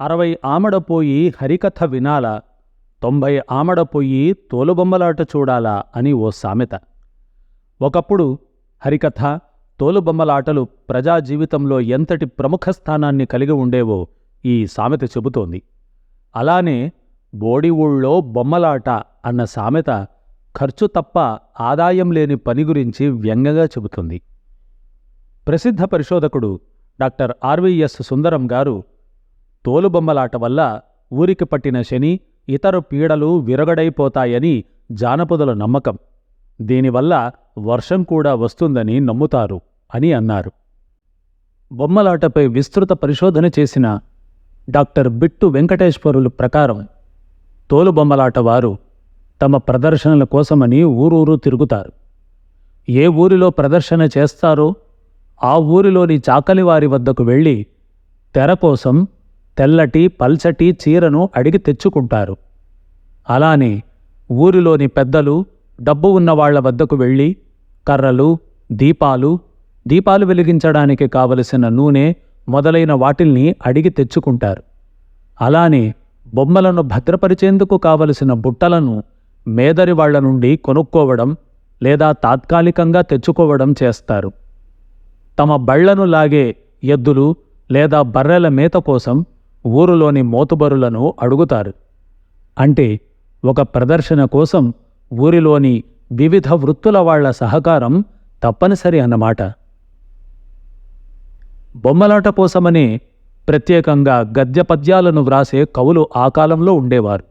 అరవై ఆమడపోయి హరికథ వినాలా తొంభై ఆమడపోయి తోలుబొమ్మలాట చూడాలా అని ఓ సామెత. ఒకప్పుడు హరికథ తోలుబొమ్మలాటలు ప్రజా జీవితంలో ఎంతటి ప్రముఖ స్థానాన్ని కలిగి ఉండేవో ఈ సామెత చెబుతోంది. అలానే బోడి ఊళ్ళో బొమ్మలాట అన్న సామెత ఖర్చు తప్ప ఆదాయం లేని పని గురించి వ్యంగ్యంగా చెబుతుంది. ప్రసిద్ధ పరిశోధకుడు డాక్టర్ ఆర్వీఎస్ సుందరం గారు తోలుబొమ్మలాట వల్ల ఊరికి పట్టిన శని ఇతర పీడలు విరగడైపోతాయని జానపదుల నమ్మకం. దీనివల్ల వర్షం కూడా వస్తుందని నమ్ముతారు అని అన్నారు. బొమ్మలాటపై విస్తృత పరిశోధన చేసిన డాక్టర్ బిట్టు వెంకటేశ్వరులు ప్రకారం తోలుబొమ్మలాట వారు తమ ప్రదర్శనల కోసమని ఊరూరు తిరుగుతారు. ఏ ఊరిలో ప్రదర్శన చేస్తారో ఆ ఊరిలోని చాకలివారి వద్దకు వెళ్ళి తెర కోసం తెల్లటి పల్చటి చీరను అడిగి తెచ్చుకుంటారు. అలానే ఊరిలోని పెద్దలు డబ్బు ఉన్నవాళ్ళ వద్దకు వెళ్ళి కర్రలు దీపాలు దీపాలు వెలిగించడానికి కావలసిన నూనె మొదలైన వాటిల్ని అడిగి తెచ్చుకుంటారు. అలానే బొమ్మలను భద్రపరిచేందుకు కావలసిన బుట్టలను మేదరి వాళ్ళ నుండి కొనుక్కోవడం లేదా తాత్కాలికంగా తెచ్చుకోవడం చేస్తారు. తమ బళ్ళను లాగే ఎద్దులు లేదా బర్రెల మేత కోసం ఊరులోని మోతుబరులను అడుగుతారు. అంటే ఒక ప్రదర్శన కోసం ఊరిలోని వివిధ వృత్తుల వాళ్ళ సహకారం తప్పనిసరి అన్నమాట. బొమ్మలాట కోసమనే ప్రత్యేకంగా గద్య పద్యాలను వ్రాసే కవులు ఆ కాలంలో ఉండేవారు.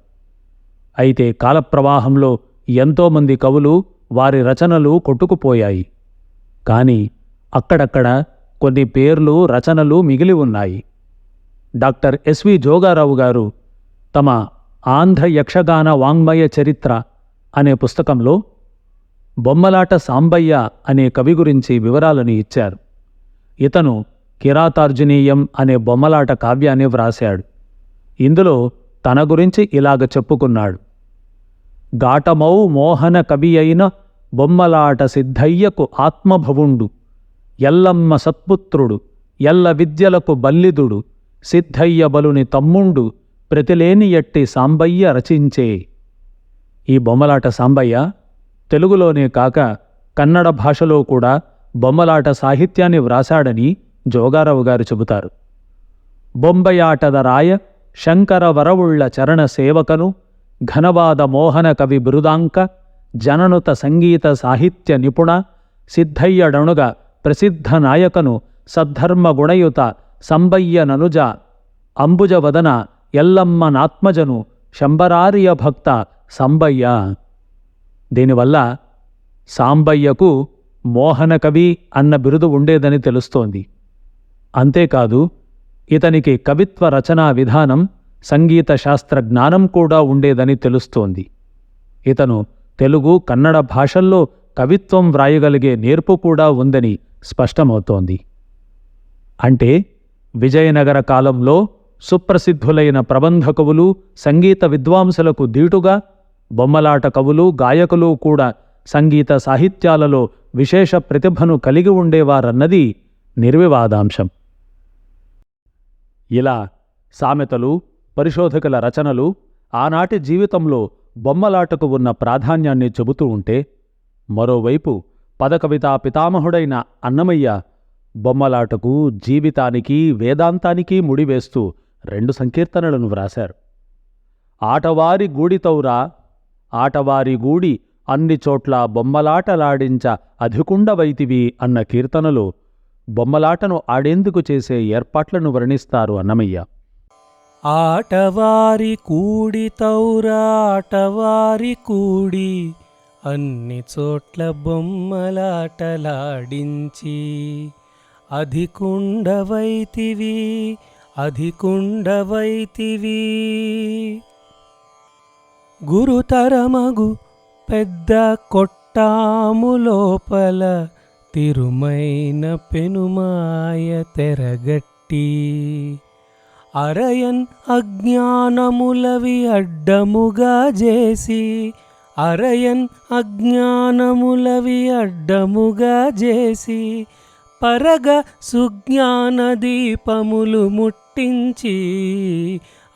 అయితే కాలప్రవాహంలో ఎంతోమంది కవులు వారి రచనలు కొట్టుకుపోయాయి. కానీ అక్కడక్కడ కొన్ని పేర్లు రచనలు మిగిలి ఉన్నాయి. డాక్టర్ ఎస్వి జోగారావు గారు తమ ఆంధ్ర యక్షగాన వాంగ్మయ చరిత్ర అనే పుస్తకంలో బొమ్మలాట సాంబయ్య అనే కవి గురించి వివరాలను ఇచ్చారు. ఇతను కిరాతార్జునీయం అనే బొమ్మలాట కావ్యాన్ని వ్రాశాడు. ఇందులో తన గురించి ఇలాగ చెప్పుకున్నాడు. ఘాటమౌ మోహన కవి అయిన బొమ్మలాట సిద్ధయ్యకు ఆత్మభవుండు. ఎల్లమ్మ సత్పుత్రుడు ఎల్ల విద్యలకు బల్లిదుడు. సిద్ధయ్య బలుని తమ్ముండు ప్రతిలేని ఎట్టి సాంబయ్య రచించే. ఈ బొమ్మలాట సాంబయ్య తెలుగులోనే కాక కన్నడ భాషలో కూడా బొమ్మలాట సాహిత్యాన్ని వ్రాశాడని జోగారావు గారు చెబుతారు. బొంబయాటద రాయ శంకర వరవుళ్ళ చరణ సేవకను ఘనవాద మోహన కవి బృదాంక జననుత సంగీత సాహిత్య నిపుణ సిద్ధయ్యడణుగ ప్రసిద్ధ నాయకను సద్ధర్మ గుణయుత సంబయ్య ననుజ అంబుజవదన ఎల్లమ్మ నాత్మజను భక్త సంబయ్య. దీనివల్ల సాంబయ్యకు మోహనకవి అన్న బిరుదు ఉండేదని తెలుస్తోంది. అంతేకాదు ఇతనికి కవిత్వ రచనా విధానం సంగీత శాస్త్ర జ్ఞానం కూడా ఉండేదని తెలుస్తోంది. ఇతను తెలుగు కన్నడ భాషల్లో కవిత్వం వ్రాయగలిగే నేర్పు కూడా ఉందని స్పష్టమవుతోంది. అంటే విజయనగర కాలంలో సుప్రసిద్ధులైన ప్రబంధ కవులు సంగీత విద్వాంసులకు దీటుగా బొమ్మలాట కవులు గాయకులు కూడా సంగీత సాహిత్యాలలో విశేష ప్రతిభను కలిగి ఉండేవారన్నది నిర్వివాదాంశం. ఇలా సామెతలు పరిశోధకుల రచనలు ఆనాటి జీవితంలో బొమ్మలాటకు ఉన్న ప్రాధాన్యాన్ని చెబుతూ ఉంటే మరోవైపు పదకవితా పితామహుడైన అన్నమయ్య బొమ్మలాటకు జీవితానికి వేదాంతానికి ముడివేస్తూ రెండు సంకీర్తనలను వ్రాశారు. ఆటవారి గూడితౌరా ఆటవారి గూడి అన్ని చోట్ల బొమ్మలాటలాడించ అధికుండవైతివి అన్న కీర్తనలో బొమ్మలాటను ఆడేందుకు చేసే ఏర్పాట్లను వర్ణిస్తారు అన్నమయ్య. ఆటవారి కూడి తౌరాటవారి కూడి అన్ని చోట్ల బొమ్మలాటలాడించి అధికుండవైతివి అధికుండవైతివి. గురుతరమగు పెద్ద కొట్టాము లోపల తిరుమైన పెనుమాయ తెరగట్టి. అరయన్ అజ్ఞానములవి అడ్డముగా చేసి అరయన్ అజ్ఞానములవి అడ్డముగా చేసి పరగ సుజ్ఞాన దీపములు ముట్టించి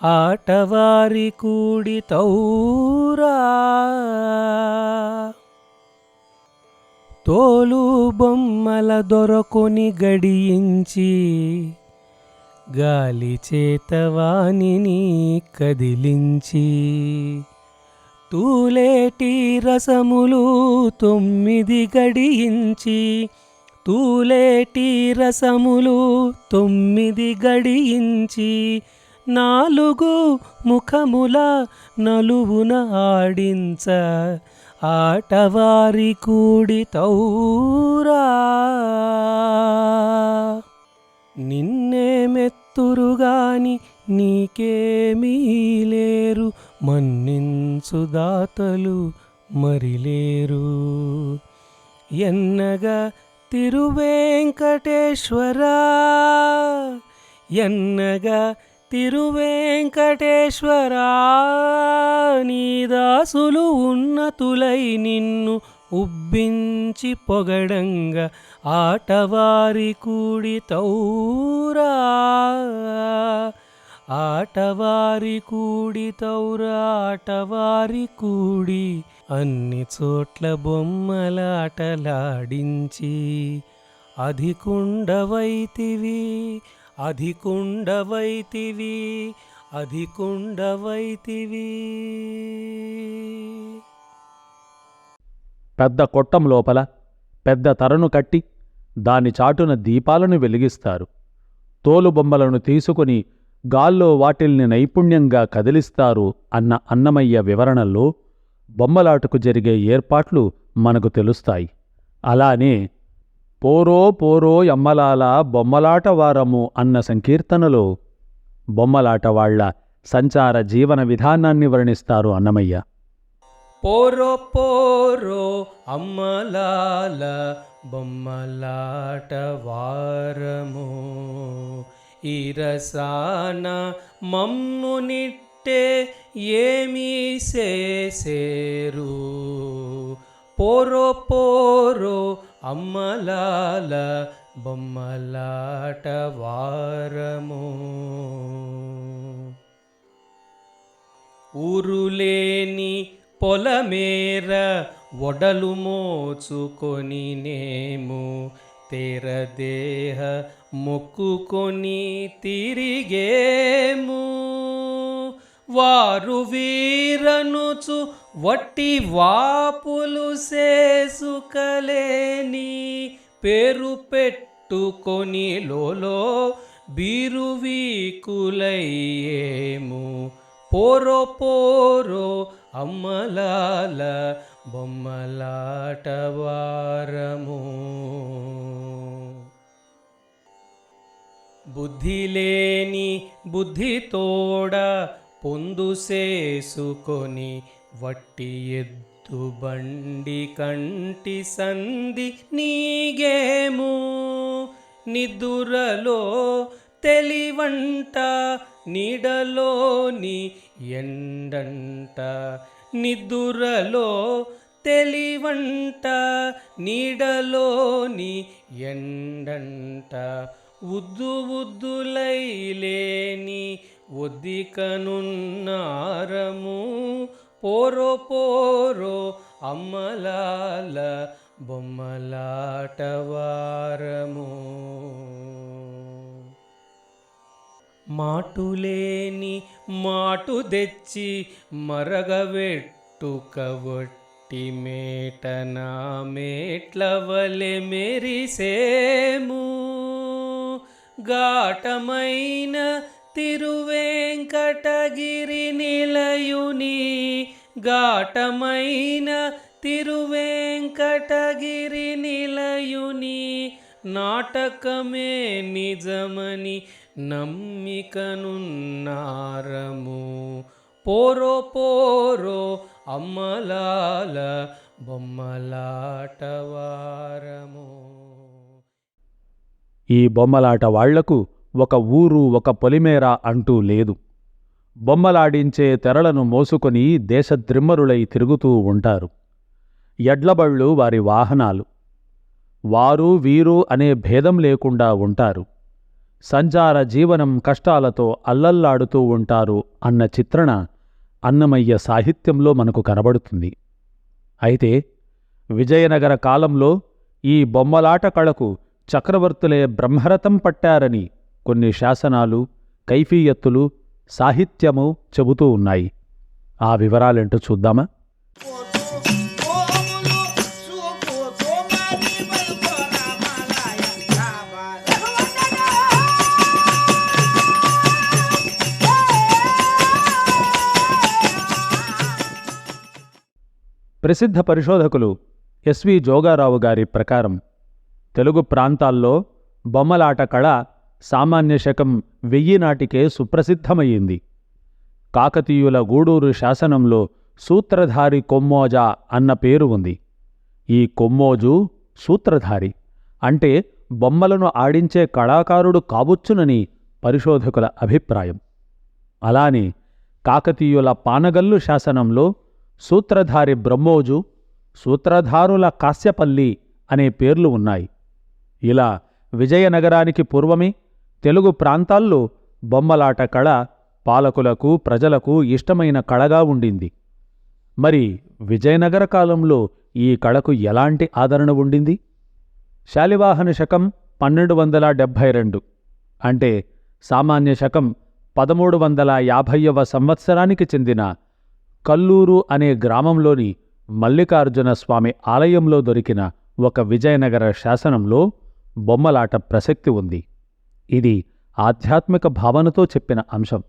ఆటవారి కూడి తౌరా తోలు బొమ్మల దొరకొని గడియించి గాలి చేతవాణిని కదిలించి తూలేటి రసములు తొమ్మిది గడియించి తూలేటి రసములు తొమ్మిది గడియించి నాలుగు ముఖముల నలువున ఆడించ ఆటవారి కూడి తౌరా నిన్నే మెత్తురుగాని నీకేమీ లేరు మన్నించు దాతలు మరిలేరు. ఎన్నగా తిరువేంకటేశ్వరా. ఎన్నగా తిరువేంకటేశ్వరా నీ దాసులు ఉన్నతులై నిన్ను ఉబ్బించి పొగడంగా ఆటవారి కూడి తౌరా. ఆటవారి కూడి తౌరా ఆటవారి కూడి అన్ని చోట్ల బొమ్మలాటలాడించి అధికుండవైతివి అధికుండవైతివి అధికుండవైతివి పెద్ద కొట్టం లోపల పెద్ద తరను కట్టి దాని చాటున దీపాలను వెలిగిస్తారు. తోలుబొమ్మలను తీసుకుని గాల్లో వాటిల్ని నైపుణ్యంగా కదిలిస్తారు అన్న అన్నమయ్య వివరణలో బొమ్మలాటకు జరిగే ఏర్పాట్లు మనకు తెలుస్తాయి. అలానే పోరో పోరో యమ్మలాల బొమ్మలాట వారము అన్న సంకీర్తనలో బొమ్మలాట వాళ్ళ సంచార జీవన విధానాన్ని వర్ణిస్తారు అన్నమయ్య. పోరో పోరో అమ్మలాల బొమ్మలాట వారము. ఇరసాన అంటే ఏమీ చేసేరు. పోరో పోరో అమ్మలాల బొమ్మలాట వారము. ఊరులేని పొలమేర ఒడలు మోచుకొని నేము. తెరదేహ మొక్కుకొని తిరిగేము. వారు వీరనుచు వట్టి వాపులు సేసుకలేని పేరు పెట్టుకొని లోలో బీరువీకులయ్యేము పోరో పోరో అమ్మలాల బొమ్మలాటవారము బుద్ధిలేని బుద్ధితోడ పొందుసేసుకొని వట్టి ఎద్దు బండి కంటి సంధి నీగేము. నిదురలో తెలివంట నీడలోని ఎండంట. నిదురలో తెలివంట నీడలోని ఎండంట. ఉద్దు ఉద్దులైలేని ఒద్దికనున్నారము పోరో పోరో అమ్మలాల బొమ్మలాటవారము మాటులేని మాటు తెచ్చి మరగవెట్టుకవట్టి మేటనా మేట్ల వలె మెరిసేము. ఘాటమైన తిరువేంకటగిరి నిలయుని ఘాటమైన తిరువేంకటగిరి నిలయుని నాటకమే నిజమని నమ్మికనున్నారము. పోరో పోరో అమ్మలాల బొమ్మలాటవారము ఈ బొమ్మలాట వాళ్ళకు ఒక ఊరు ఒక పొలిమేర అంటూ లేదు. బొమ్మలాడించే తెరలను మోసుకొని దేశద్రిమ్మరులై తిరుగుతూ ఉంటారు. ఎడ్లబళ్ళు వారి వాహనాలు. వారు వీరు అనే భేదం లేకుండా ఉంటారు. సంచార జీవనం కష్టాలతో అల్లల్లాడుతూ ఉంటారు అన్న చిత్రణ అన్నమయ్య సాహిత్యంలో మనకు కనబడుతుంది. అయితే విజయనగర కాలంలో ఈ బొమ్మలాట కళకు చక్రవర్తులే బ్రహ్మరథం పట్టారని కొన్ని శాసనాలు కైఫీయత్తులు సాహిత్యము చెబుతూ ఉన్నాయి. ఆ వివరాలేంటో చూద్దామా? ప్రసిద్ధ పరిశోధకులు ఎస్వి జోగారావు గారి ప్రకారం తెలుగు ప్రాంతాల్లో బొమ్మలాట కళ సామాన్య శకం వెయ్యి నాటికే సుప్రసిద్ధమయ్యింది. కాకతీయుల గూడూరు శాసనంలో సూత్రధారి కొమ్మోజా అన్న పేరు ఉంది. ఈ కొమ్మోజు సూత్రధారి అంటే బొమ్మలను ఆడించే కళాకారుడు కావచ్చునని పరిశోధకుల అభిప్రాయం. అలానే కాకతీయుల పానగల్లు శాసనంలో సూత్రధారి బ్రహ్మోజు సూత్రధారుల కాశ్యపల్లి అనే పేర్లు ఉన్నాయి. ఇలా విజయనగరానికి పూర్వమే తెలుగు ప్రాంతాల్లో బొమ్మలాట కళ పాలకులకు ప్రజలకు ఇష్టమైన కళగా ఉండింది. మరి విజయనగర కాలంలో ఈ కళకు ఎలాంటి ఆదరణ ఉండింది? శాలివాహన శకం పన్నెండు వందల డెబ్భై రెండు అంటే సామాన్య శకం పదమూడు వందల యాభైవ సంవత్సరానికి చెందిన కల్లూరు అనే గ్రామంలోని మల్లికార్జున స్వామి ఆలయంలో దొరికిన ఒక విజయనగర శాసనంలో బొమ్మలాట ప్రసక్తి ఉంది. ఇది ఆధ్యాత్మిక భావనతో చెప్పిన అంశం.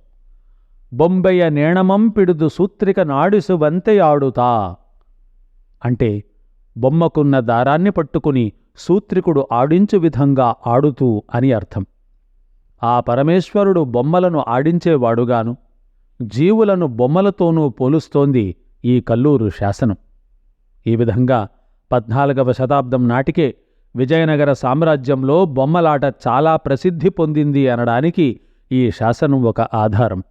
బొంబెయ నేణమం పిడుదు సూత్రిక నాడిసు వంతెయాడుతా అంటే బొమ్మకున్న దారాన్ని పట్టుకుని సూత్రికుడు ఆడించు విధంగా ఆడుతూ అని అర్థం. ఆ పరమేశ్వరుడు బొమ్మలను ఆడించేవాడుగాను జీవులను బొమ్మలతోనూ పోలుస్తోంది ఈ కల్లూరు శాసనం. ఈ విధంగా పద్నాలుగవ శతాబ్దం నాటికే విజయనగర సామ్రాజ్యంలో బొమ్మలాట చాలా ప్రసిద్ధి పొందింది అనడానికి ఈ శాసనం ఒక ఆధారం.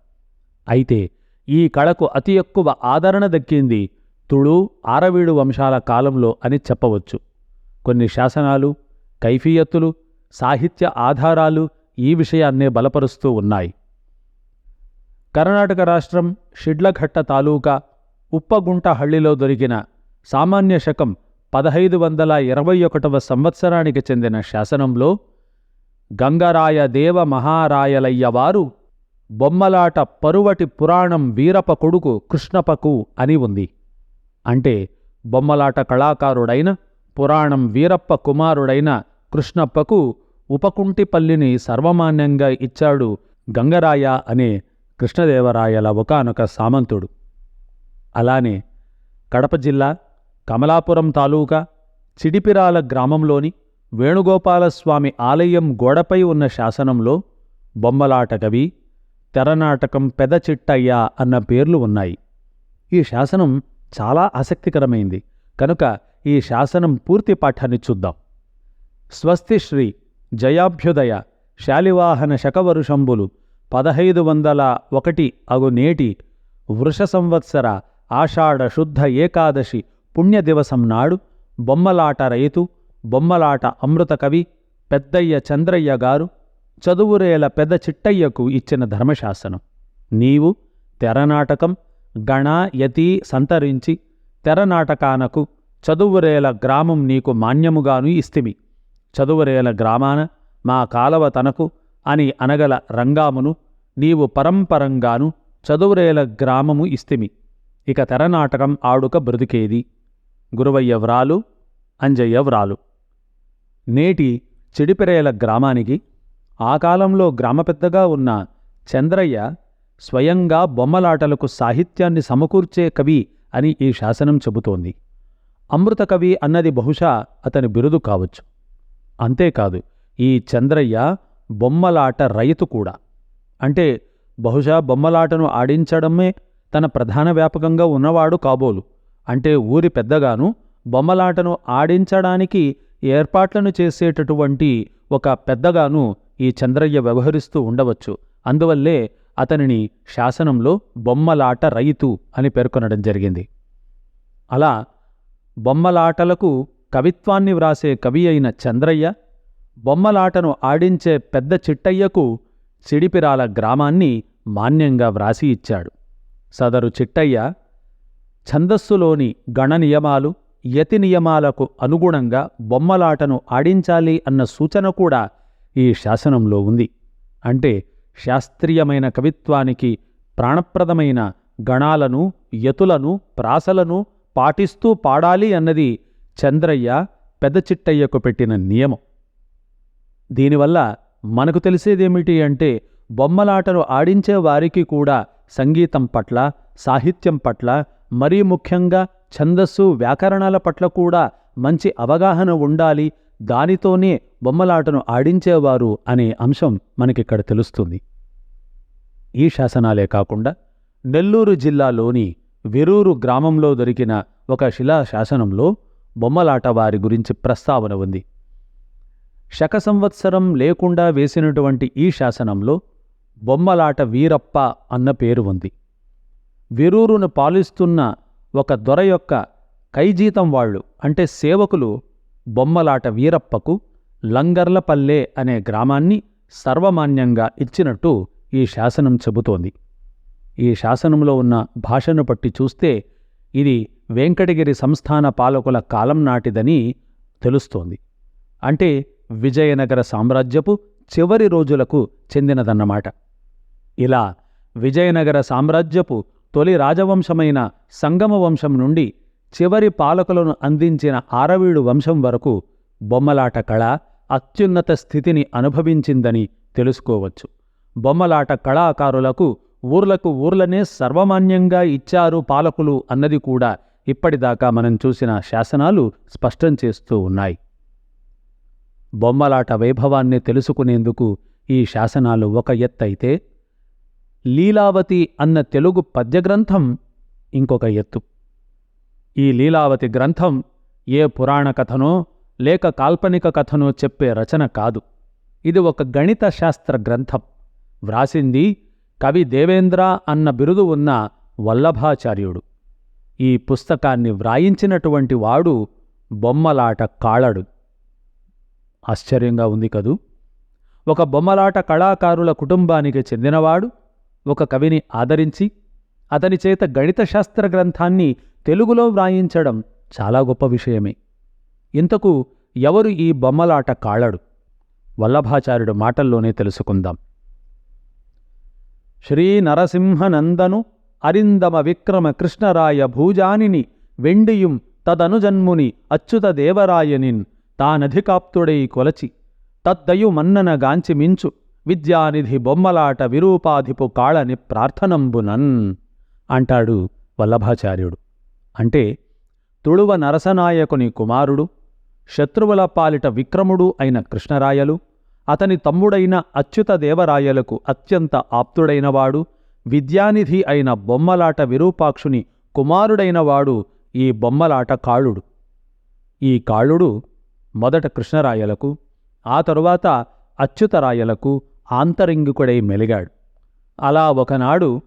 అయితే ఈ కళకు అతి ఎక్కువ ఆదరణ దక్కింది తుళు ఆరవీడు వంశాల కాలంలో అని చెప్పవచ్చు. కొన్ని శాసనాలు కైఫీయత్తులు సాహిత్య ఆధారాలు ఈ విషయాన్నే బలపరుస్తూ ఉన్నాయి. కర్ణాటక రాష్ట్రం షిడ్లఘట్ట తాలూకా ఉప్పగుంటహಳ್ಳಿలో దొరికిన సామాన్య శకం పదహైదు వందల ఇరవై ఒకటవ సంవత్సరానికి చెందిన శాసనంలో గంగరాయ దేవ మహారాయలయ్యవారు బొమ్మలాట పరువటి పురాణం వీరప కొడుకు కృష్ణపకు అని ఉంది. అంటే బొమ్మలాట కళాకారుడైన పురాణం వీరప్ప కుమారుడైన కృష్ణప్పకు ఉపకుంటిపల్లిని సర్వమాన్యంగా ఇచ్చాడు గంగరాయ అనే కృష్ణదేవరాయల ఒకానొక సామంతుడు. అలానే కడప జిల్లా కమలాపురం తాలూకా చిడిపిరాల గ్రామంలోని వేణుగోపాలస్వామి ఆలయం గోడపై ఉన్న శాసనంలో బొమ్మలాట కవి తెరనాటకం పెద చిట్టయ్య అన్న పేర్లు ఉన్నాయి. ఈ శాసనం చాలా ఆసక్తికరమైంది. కనుక ఈ శాసనం పూర్తి పాఠాన్ని చూద్దాం. స్వస్తి శ్రీ జయాభ్యుదయ శాలివాహన శకవరుషంబులు పదహైదు వందల ఒకటి అగు నేటి వృష సంవత్సర ఆషాఢ శుద్ధ ఏకాదశి పుణ్యదివసం నాడు బొమ్మలాట రైతు బొమ్మలాట అమృత కవి పెద్దయ్య చంద్రయ్య గారు చదువురేల పెద్ద చిట్టయ్యకు ఇచ్చిన ధర్మశాసనం. నీవు తెరనాటకం గణ యతి సంతరించి తెరనాటకానకు చదువురేల గ్రామం నీకు మాన్యముగాను ఇస్తిమి. చదువురేల గ్రామాన మా కాలవ తనకు అని అనగల రంగామును నీవు పరంపరంగాను చదువురేల గ్రామము ఇస్తిమి. ఇక తెరనాటకం ఆడుక బ్రతికేది. గురవయ్య వ్రాలు అంజయ్య వ్రాలు నేటి చెడిపెరేల గ్రామానికి ఆ కాలంలో గ్రామ పెద్దగా ఉన్న చంద్రయ్య స్వయంగా బొమ్మలాటలకు సాహిత్యాన్ని సమకూర్చే కవి అని ఈ శాసనం చెబుతోంది. అమృత కవి అన్నది బహుశా అతని బిరుదు కావచ్చు. అంతేకాదు ఈ చంద్రయ్య బొమ్మలాట రైతు కూడా. అంటే బహుశా బొమ్మలాటను ఆడించడమే తన ప్రధాన వ్యాపకంగా ఉన్నవాడు కాబోలు. అంటే ఊరి పెద్దగాను బొమ్మలాటను ఆడించడానికి ఏర్పాట్లను చేసేటటువంటి ఒక పెద్దగాను ఈ చంద్రయ్య వ్యవహరిస్తూ ఉండవచ్చు. అందువల్లే అతనిని శాసనంలో బొమ్మలాట రైతు అని పేర్కొనడం జరిగింది. అలా బొమ్మలాటలకు కవిత్వాన్ని వ్రాసే కవి అయిన చంద్రయ్య బొమ్మలాటను ఆడించే పెద్ద చిట్టయ్యకు సిడిపిరాల గ్రామాన్ని మాన్యంగా వ్రాసి ఇచ్చాడు. సదరు చిట్టయ్య ఛందస్సులోని గణ నియమాలు యతి నియమాలకు అనుగుణంగా బొమ్మలాటను ఆడించాలి అన్న సూచన కూడా ఈ శాసనంలో ఉంది. అంటే శాస్త్రీయమైన కవిత్వానికి ప్రాణప్రదమైన గణాలను యతులను ప్రాసలను పాటిస్తూ పాడాలి అన్నది చంద్రయ్య పెద్ద చిట్టయ్యకు పెట్టిన నియమం. దీనివల్ల మనకు తెలిసేదేమిటి అంటే బొమ్మలాటను ఆడించే వారికి కూడా సంగీతం పట్ల సాహిత్యం పట్ల మరీ ముఖ్యంగా ఛందస్సు వ్యాకరణాల పట్ల కూడా మంచి అవగాహన ఉండాలి. దానితోనే బొమ్మలాటను ఆడించేవారు అనే అంశం మనకిక్కడ తెలుస్తుంది. ఈ శాసనాలే కాకుండా నెల్లూరు జిల్లాలోని వెరూరు గ్రామంలో దొరికిన ఒక శిలా శాసనంలో బొమ్మలాట వారి గురించి ప్రస్తావన ఉంది. శక సంవత్సరం లేకుండా వేసినటువంటి ఈ శాసనంలో బొమ్మలాట వీరప్ప అన్న పేరు ఉంది. వెరూరును పాలిస్తున్న ఒక దొర యొక్క కైజీతం వాళ్ళు అంటే సేవకులు బొమ్మలాట వీరప్పకు లంగర్లపల్లె అనే గ్రామాన్ని సర్వమాన్యంగా ఇచ్చినట్టు ఈ శాసనం చెబుతోంది. ఈ శాసనంలో ఉన్న భాషను బట్టి చూస్తే ఇది వెంకటగిరి సంస్థాన పాలకుల కాలం నాటిదని తెలుస్తోంది. అంటే విజయనగర సామ్రాజ్యపు చివరి రోజులకు చెందినదన్నమాట. ఇలా విజయనగర సామ్రాజ్యపు తొలి రాజవంశమైన సంగమ వంశం నుండి చివరి పాలకులను అందించిన ఆరవీడు వంశం వరకు బొమ్మలాట కళ అత్యున్నత స్థితిని అనుభవించిందని తెలుసుకోవచ్చు. బొమ్మలాట కళాకారులకు ఊర్లకు ఊర్లనే సర్వమాన్యంగా ఇచ్చారు పాలకులు అన్నది కూడా ఇప్పటిదాకా మనం చూసిన శాసనాలు స్పష్టం చేస్తూ ఉన్నాయి. బొమ్మలాట వైభవాన్ని తెలుసుకునేందుకు ఈ శాసనాలు ఒక ఎత్తైతే లీలావతి అన్న తెలుగు పద్యగ్రంథం ఇంకొక ఎత్తు. ఈ లీలావతి గ్రంథం ఏ పురాణ కథనో లేక కాల్పనిక కథనో చెప్పే రచన కాదు. ఇది ఒక గణిత శాస్త్ర గ్రంథం. వ్రాసింది కవి దేవేంద్ర అన్న బిరుదు ఉన్న వల్లభాచార్యుడు. ఈ పుస్తకాన్ని వ్రాయించినటువంటి వాడు బొమ్మలాట కాళడు. ఆశ్చర్యంగా ఉంది కదూ! ఒక బొమ్మలాట కళాకారుల కుటుంబానికి చెందినవాడు ఒక కవిని ఆదరించి అతని చేత గణిత శాస్త్ర గ్రంథాన్ని తెలుగులో వ్రాయించడం చాలా గొప్ప విషయమే. ఇంతకు ఎవరు ఈ బొమ్మలాట కాళడు? వల్లభాచార్యుడు మాటల్లోనే తెలుసుకుందాం. శ్రీ నరసింహనందను అరిందమ విక్రమ కృష్ణరాయ భూజానిని వెండియుం తదనుజన్ముని అచ్యుత దేవరాయనిన్ తానధికాప్తుడై కొలచి తద్దయు మన్నన గాంచి మించు. విద్యానిధి బొమ్మలాట విరూపాధిపు కాళని ప్రార్థనంబునన్ అంటాడు వల్లభాచార్యుడు. అంటే తుళువ నరసనాయకుని కుమారుడు శత్రువుల పాలిట విక్రముడు అయిన కృష్ణరాయలు అతని తమ్ముడైన అచ్యుత దేవరాయలకు అత్యంత ఆప్తుడైనవాడు విద్యానిధి అయిన బొమ్మలాట విరూపాక్షుని కుమారుడైనవాడు ఈ బొమ్మలాట కాళుడు. ఈ కాళుడు మొదట కృష్ణరాయలకు ఆ తరువాత అచ్యుతరాయలకు ఆంతరింగికుడై మెలిగాడు. అలా ఒకనాడు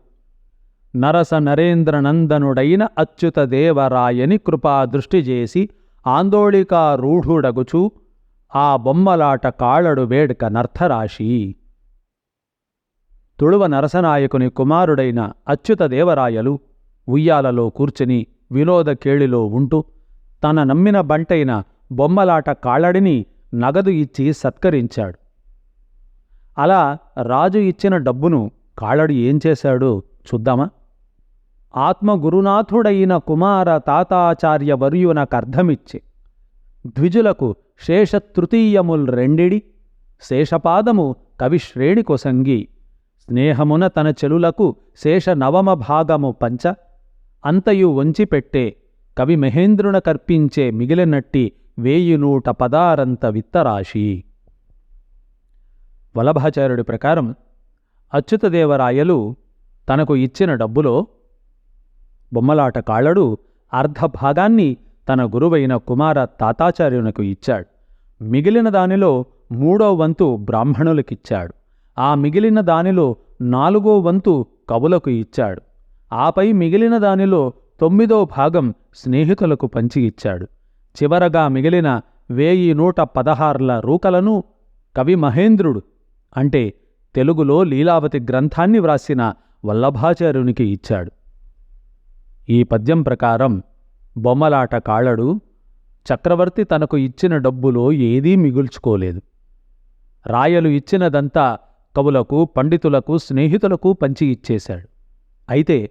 నరస నరేంద్రనందనుడైన అచ్యుత దేవరాయని కృపా దృష్టి చేసి ఆందోళికారూఢుడగుచూ ఆ బొమ్మలాట కాళడు వేడుక నర్థరాశి తుళువ నరసనాయకుని కుమారుడైన అచ్యుత దేవరాయలు ఉయ్యాలలో కూర్చుని వినోద కేళిలో ఉంటూ తన నమ్మిన బంటైన బొమ్మలాట కాళడిని నగదు ఇచ్చి సత్కరించాడు. అలా రాజు ఇచ్చిన డబ్బును కాళడు ఏం చేశాడు చూద్దామా? ఆత్మగురునాథుడైన కుమార తాతాచార్య వర్యునకర్ధమిచ్చి ద్విజులకు శేషతృతీయముల్ రెండిడి శేషపాదము కవిశ్రేణి కొసంగి స్నేహమున తన చెలులకు శేష నవమ భాగము పంచ అంతయు వంచిపెట్టే కవి మహేంద్రున కర్పించే మిగిలినట్టి వేయునూట పదారంత విత్తరాశి. వల్లభాచార్యుడి ప్రకారం అచ్యుతదేవరాయలు తనకు ఇచ్చిన డబ్బులో బొమ్మలాట కాళ్ళడు అర్ధభాగాన్ని తన గురువైన కుమార తాతాచార్యునకు ఇచ్చాడు. మిగిలిన దానిలో మూడో వంతు బ్రాహ్మణులకిచ్చాడు. ఆ మిగిలిన దానిలో నాలుగో వంతు కవులకు ఇచ్చాడు. ఆపై మిగిలిన దానిలో తొమ్మిదో భాగం స్నేహితులకు పంచి ఇచ్చాడు. చివరగా మిగిలిన వేయి నూట పదహార్ల రూకలను కవి మహేంద్రుడు అంటే తెలుగులో లీలావతి గ్రంథాన్ని వ్రాసిన వల్లభాచార్యునికి ఇచ్చాడు. ఈ పద్యం ప్రకారం బొమ్మలాట కాళడు చక్రవర్తి తనకు ఇచ్చిన డబ్బులో ఏదీ మిగుల్చుకోలేదు. రాయలు ఇచ్చినదంతా కవులకు పండితులకు స్నేహితులకు పంచి ఇచ్చేశాడు. అయితే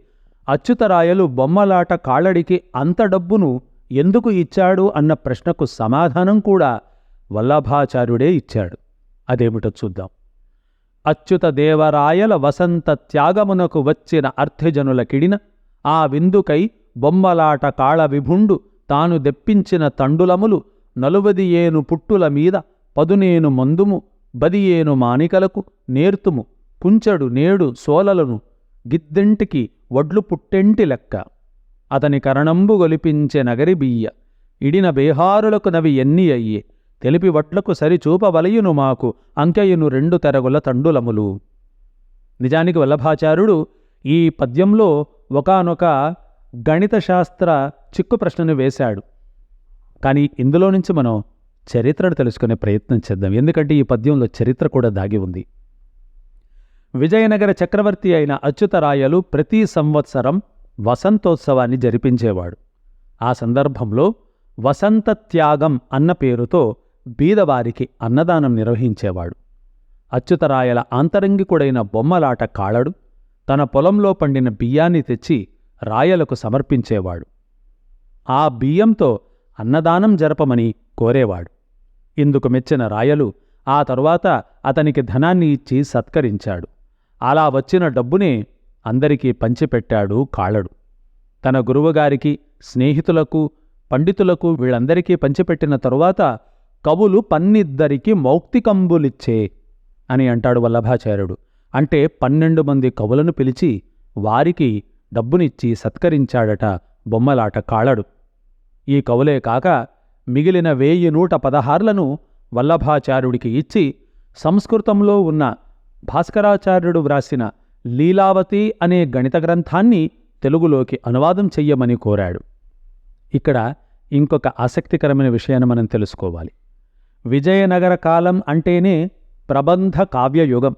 అచ్యుతరాయలు బొమ్మలాట కాళడికి అంత డబ్బును ఎందుకు ఇచ్చాడు అన్న ప్రశ్నకు సమాధానం కూడా వల్లభాచార్యుడే ఇచ్చాడు. అదేమిటో చూద్దాం. అచ్యుత దేవరాయల వసంత త్యాగమునకు వచ్చిన అర్థజనులకిడిన ఆ విందుకై బొమ్మలాట కాళ విభుండు తాను దెప్పించిన తండులములు నలువది ఏను పుట్టుల మీద పదునేను మందుము బదియేను మానికలకు నేర్తుము కుంచెడు నేడు సోలలను గిద్దెంటికి వడ్లు పుట్టెంటి లెక్క. అతని కరణంబు గొలిపించే నగరి బియ్య ఇడిన బేహారులకు నవి ఎన్ని అయ్యే? తెలిపి వట్లకు సరిచూపవలయును మాకు అంకెయును రెండు తెరగుల తండులములు. నిజానికి వల్లభాచార్యుడు ఈ పద్యంలో ఒకానొక గణిత శాస్త్ర చిక్కు ప్రశ్నను వేశాడు. కానీ ఇందులో నుంచి మనం చరిత్రను తెలుసుకునే ప్రయత్నం చేద్దాం. ఎందుకంటే ఈ పద్యంలో చరిత్ర కూడా దాగి ఉంది. విజయనగర చక్రవర్తి అయిన అచ్యుతరాయలు ప్రతి సంవత్సరం వసంతోత్సవాన్ని జరిపించేవాడు. ఆ సందర్భంలో వసంత త్యాగం అన్న పేరుతో బీదవారికి అన్నదానం నిర్వహించేవాడు. అచ్యుతరాయల ఆంతరంగికుడైన బొమ్మలాట కాళడు తన పొలంలో పండిన బియ్యాన్ని తెచ్చి రాయలకు సమర్పించేవాడు. ఆ బియ్యంతో అన్నదానం జరపమని కోరేవాడు. ఇందుకు మెచ్చిన రాయలు ఆ తరువాత అతనికి ధనాన్ని ఇచ్చి సత్కరించాడు. అలా వచ్చిన డబ్బునే అందరికీ పంచిపెట్టాడు కాళడు. తన గురువుగారికి స్నేహితులకు పండితులకు వీళ్ళందరికీ పంచిపెట్టిన తరువాత కవులు పన్నిద్దరికి మౌక్తికంబులిచ్చే అని అంటాడు వల్లభాచార్యుడు. అంటే పన్నెండు మంది కవులను పిలిచి వారికి డబ్బునిచ్చి సత్కరించాడట బొమ్మలాట కాళడు. ఈ కవులే కాక మిగిలిన వేయి నూట పదహార్లను వల్లభాచార్యుడికి ఇచ్చి సంస్కృతంలో ఉన్న భాస్కరాచార్యుడు వ్రాసిన లీలావతి అనే గణిత గ్రంథాన్ని తెలుగులోకి అనువాదం చెయ్యమని కోరాడు. ఇక్కడ ఇంకొక ఆసక్తికరమైన విషయాన్ని మనం తెలుసుకోవాలి. విజయనగర కాలం అంటేనే ప్రబంధ కావ్యయుగం.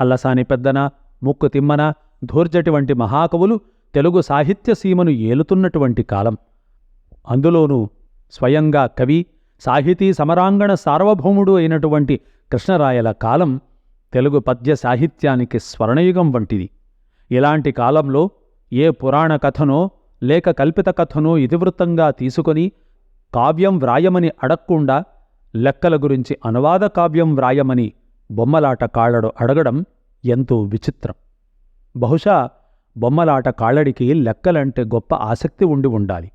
అల్లసాని పెద్దన ముక్కు తిమ్మన ధూర్జటి వంటి మహాకవులు తెలుగు సాహిత్య సీమను ఏలుతున్నటువంటి కాలం. అందులోనూ స్వయంగా కవి సాహితీ సమరాంగణ సార్వభౌముడు అయినటువంటి కృష్ణరాయల కాలం తెలుగు పద్య సాహిత్యానికి స్వర్ణయుగం వంటిది. ఇలాంటి కాలంలో ఏ పురాణ కథనో లేక కల్పిత కథనో ఇతివృత్తంగా తీసుకొని కావ్యం వ్రాయమని అడక్కుండా లెక్కల గురించి అనువాద కావ్యం వ్రాయమని బొమ్మలాట కాళ్ళడు అడగడం ఎంతో విచిత్రం. బహుశా బొమ్మలాట కాళ్ళడికి లెక్కలంటే గొప్ప ఆసక్తి ఉండి ఉండాలి.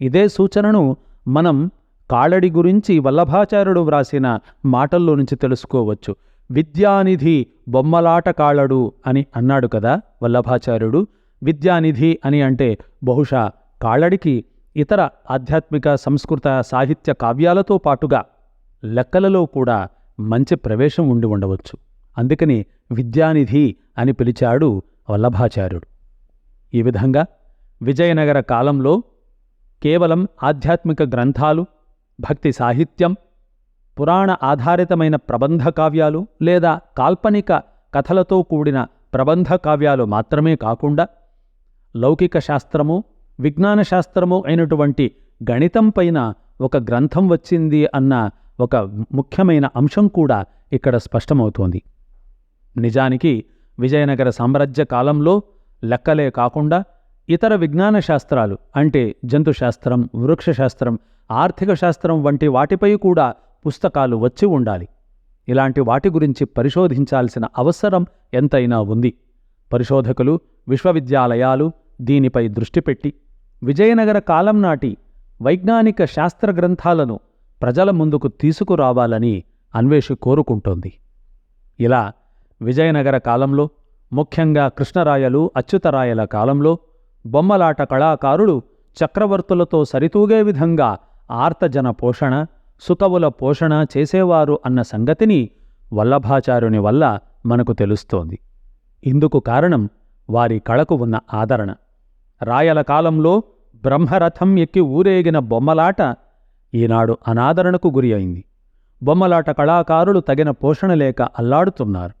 ఇదే సూచనను మనం కాళడి గురించి వల్లభాచార్యుడు వ్రాసిన మాటల్లో నుంచి తెలుసుకోవచ్చు. విద్యానిధి బొమ్మలాట కాళడు అని అన్నాడు కదా వల్లభాచార్యుడు. విద్యానిధి అని అంటే బహుశా కాళడికి ఇతర ఆధ్యాత్మిక సంస్కృత సాహిత్య కావ్యాలతో పాటుగా లెక్కలలో కూడా మంచి ప్రవేశం ఉండి ఉండవచ్చు. అందుకని విద్యానిధి అని పిలిచాడు వల్లభాచార్యుడు. ఈ విధంగా విజయనగర కాలంలో కేవలం ఆధ్యాత్మిక గ్రంథాలు భక్తి సాహిత్యం పురాణ ఆధారితమైన ప్రబంధ కావ్యాలు లేదా కాల్పనిక కథలతో కూడిన ప్రబంధ కావ్యాలు మాత్రమే కాకుండా లౌకిక శాస్త్రము విజ్ఞాన శాస్త్రము అయినటువంటి గణితం పైన ఒక గ్రంథం వచ్చింది అన్న ఒక ముఖ్యమైన అంశం కూడా ఇక్కడ స్పష్టమవుతోంది. నిజానికి విజయనగర సామ్రాజ్య కాలంలో లెక్కలే కాకుండా ఇతర విజ్ఞాన శాస్త్రాలు అంటే జంతుశాస్త్రం వృక్షశాస్త్రం ఆర్థిక శాస్త్రం వంటి వాటిపై కూడా పుస్తకాలు వచ్చి ఉండాలి. ఇలాంటి వాటి గురించి పరిశోధించాల్సిన అవసరం ఎంతైనా ఉంది. పరిశోధకులు విశ్వవిద్యాలయాలు దీనిపై దృష్టి పెట్టి విజయనగర కాలం నాటి వైజ్ఞానిక శాస్త్ర గ్రంథాలను ప్రజల ముందుకు తీసుకురావాలని అన్వేషి కోరుకుంటోంది. ఇలా విజయనగర కాలంలో ముఖ్యంగా కృష్ణరాయలు అచ్యుతరాయల కాలంలో బొమ్మలాట కళాకారులు చక్రవర్తులతో సరితూగే విధంగా ఆర్తజన పోషణ సుతవుల పోషణ చేసేవారు అన్న సంగతిని వల్లభాచార్యుని వల్ల మనకు తెలుస్తోంది. ఇందుకు కారణం వారి కళకు ఉన్న ఆదరణ. రాయల కాలంలో బ్రహ్మరథం ఎక్కి ఊరేగిన బొమ్మలాట ఈనాడు అనాదరణకు గురి అయింది బొమ్మలాట కళాకారులు తగిన పోషణ లేక అల్లాడుతున్నారు.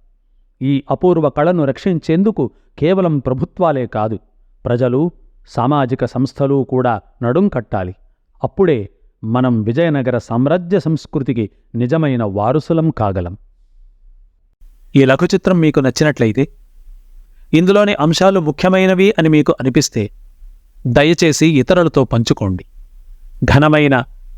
ఈ అపూర్వ కళను రక్షించేందుకు కేవలం ప్రభుత్వాలే కాదు ప్రజలు సామాజిక సంస్థలు కూడా నడుం కట్టాలి. అప్పుడే మనం విజయనగర సామ్రాజ్య సంస్కృతికి నిజమైన వారసులం కాగలం. ఈ లఘుచిత్రం మీకు నచ్చినట్లయితే ఇందులోని అంశాలు ముఖ్యమైనవి అని మీకు అనిపిస్తే దయచేసి ఇతరులతో పంచుకోండి. ఘనమైన